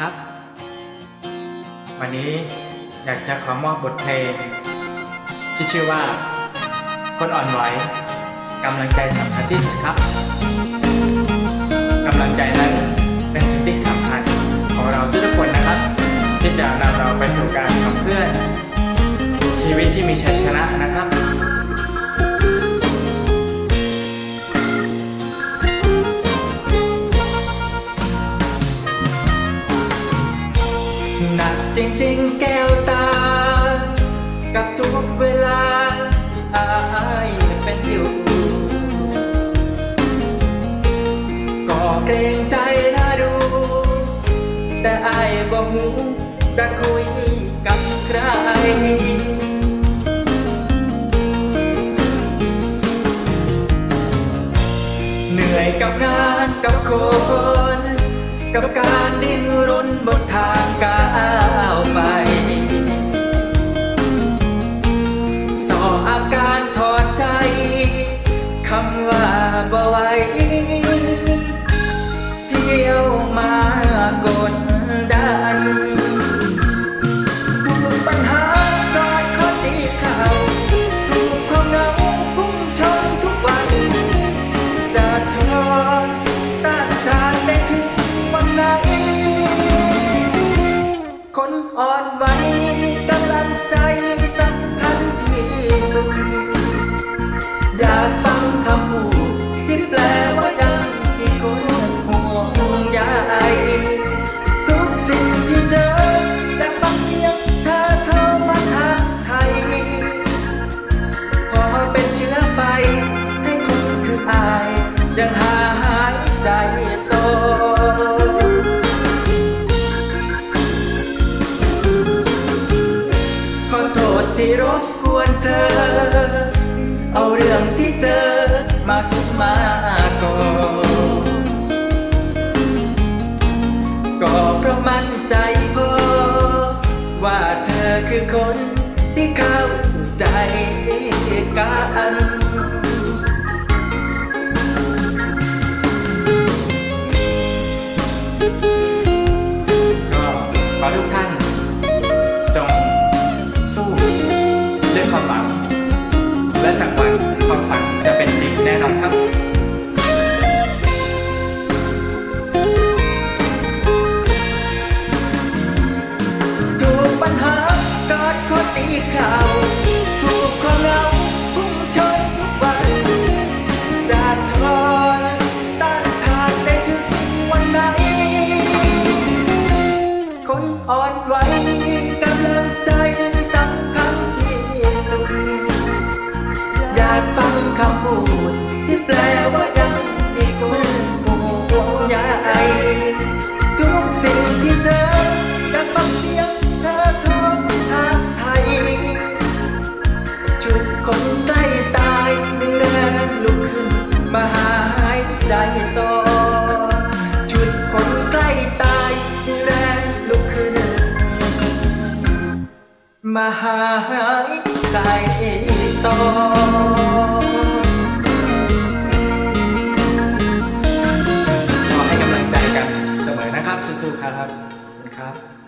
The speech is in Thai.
ครับ วันนี้อยากจะขอมอบบทเพลง ที่ชื่อว่า คนอ่อนไหวกำลังใจสำคัญที่สุดครับกำลังใจนั้นเป็นสิ่งที่สำคัญของเราทุกคนนะครับ ที่จะนำเราไปสู่การขับเคลื่อนชีวิตที่มีชัยชนะนะครับ จริงๆ แก้วตา กับทุกเวลาที่อายเป็นอยู่ ก็เกรงใจน่าดู แต่อายบอกหูจะคุยกับใคร ใจโตขอโทษที่รบกวนเธอ เอาเรื่องที่เจอมาสุดมาก่อนก็เพราะมั่นใจพอ ว่าเธอคือคนที่เข้าใจกัน ความหวัง และสักวันความฝันจะเป็นจริงแน่นอนครับถูกปัญหากอดข้อตีเข่าถูกความเหงาพุ่งชนทุกวันจะทนต้านทานได้ถึงวันไหน คนอ่อนไหวกำลังใจ คำพูดที่แปลว่ายังมีคนห่วงใยทุกสิ่งที่เจอกับฟังเสียงเธอโทรทางไทยชุดคนใกล้ตายมีแรงลุกขึ้นมาหายใจต่อชุดคนใกล้ตายมีแรงลุกขึ้นมาหายใจต่อ ครับ